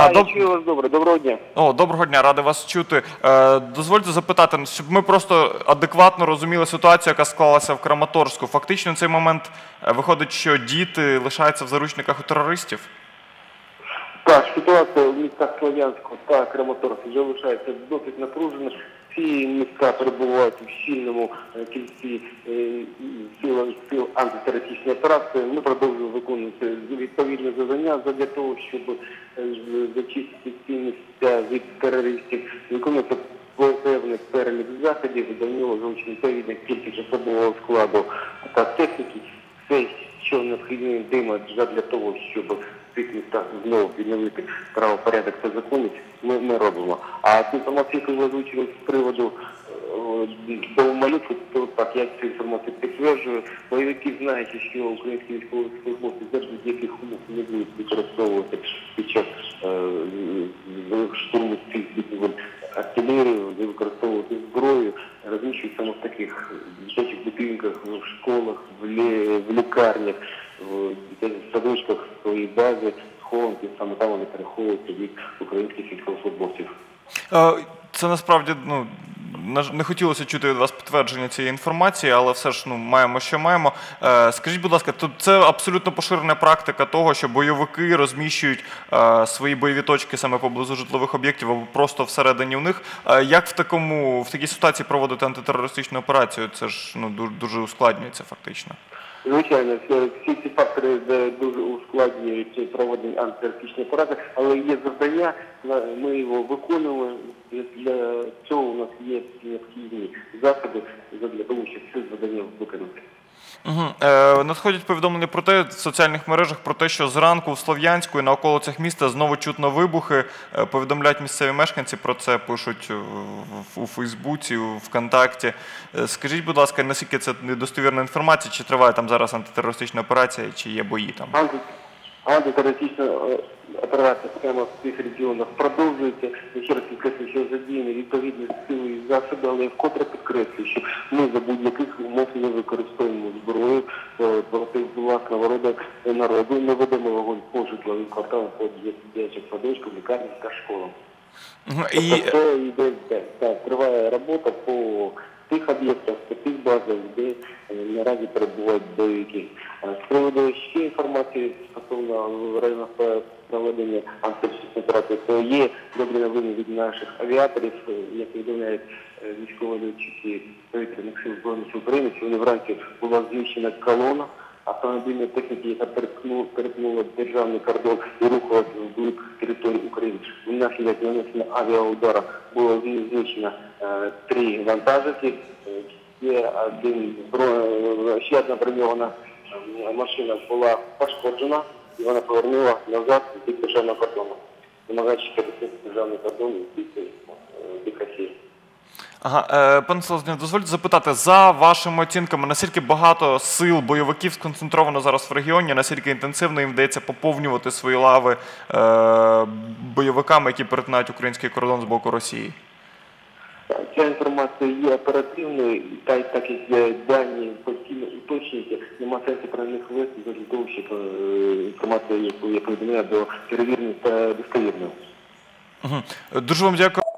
Да, А, доб- я чую вас добре. Доброго дня. О, доброго дня, радий вас чути. Е, дозвольте запитати, щоб ми просто адекватно розуміли ситуацію, яка склалася в Краматорську. Фактично, на цей момент е, виходить, що діти лишаються в заручниках у терористів. Так, ситуація в містах Слов'янську та Краматорську вже лишається досить напружена. Ці міста перебувають у щільному е, кільці е, антитерористичної операції. Ми продовжуємо виконувати відповідне завдання для того, щоб е, зачистити ці від терористів. Виконується певний перелік заходів, до нього залучено відповідна кількість особового складу та техніки. Все, що необхідно дима для того, щоб цих містах знову відновити правопорядок та законність, ми, ми робимо. А яку ви озвучили з приводу до малюку, то так, я цю інформацію підтверджую. Бойовики знаючи, що українські військові службовці за будь-яких умов не будуть використовувати під час е, штурму цих будівель артилерію, де використовувати зброю, розміщують саме в таких дитячих будинках, в школах, в, лі- в лікарнях, в дитячих садочках свої бази, схованки, саме там вони переховуються від українських військовослужбовців. Е, Це насправді ну, не хотілося чути від вас підтвердження цієї інформації, але все ж ну, маємо, що маємо. Е, Скажіть, будь ласка, то це абсолютно поширена практика того, що бойовики розміщують е, свої бойові точки саме поблизу житлових об'єктів або просто всередині в них. Е, Як в такому в такій ситуації проводити антитерористичну операцію? Це ж ну дуже, дуже ускладнюється фактично. Звичайно, всі, ці фактори дуже ускладнюють проведення антитерористичної операції, але є завдання, ми його виконуємо. Для цього у нас є необхідні заходи для того, щоб це завдання виконати. Угу. Е, надходять повідомлення про те в соціальних мережах про те, що зранку в Слов'янську і на околицях міста знову чутно вибухи. Е, повідомляють місцеві мешканці про це, пишуть у Фейсбуці, у ВКонтакті. Е, скажіть, будь ласка, наскільки це недостовірна інформація, чи триває там зараз антитерористична операція, чи є бої там? Анти... Антитерористична е, операція прямо в цих регіонах продовжується. Я ще раз підкреслюю, що задіяні відповідні сили і засоби, але я вкотре підкреслюю, що ми за будь-яких умов не використовуємо зброю проти власного роду народу, не ведемо вогонь по житловим кварталам, по дитячих садочкам, лікарням та школам. І Тобто це йде так, триває робота по тих об'єктах, по тих базах, де е, наразі перебувають бойовики. З приводу ще інформації стосовно пр- проведення античних операції, то є добрі новини від наших авіаторів, е, як повідомляють е, військові льотчики повітряних сил збройних України. Сьогодні вранці була знищена колона автомобільної техніки, яка перетнула, перетнула державний кордон і рухалася вглиб території України. Внаслідок нанесення авіаудара було знищено е, три вантажівки. Е, Ще один ще одна броньована е, машина була пошкоджена і вона повернула назад від державного кордону, намагаючись перетнути державний кордон і е, Росії. Ага, е, пане Селезнєв, дозвольте запитати, за вашими оцінками, наскільки багато сил бойовиків сконцентровано зараз в регіоні, наскільки інтенсивно їм вдається поповнювати свої лави е, бойовиками, які перетинають український кордон з боку Росії? Ця інформація є оперативною, та й так як є дані постійно уточнюються, нема сенсу про них вести для того, щоб е, інформація, яку я повідомляю, була перевірена та достовірною. Мгм. Дуже вам дякую.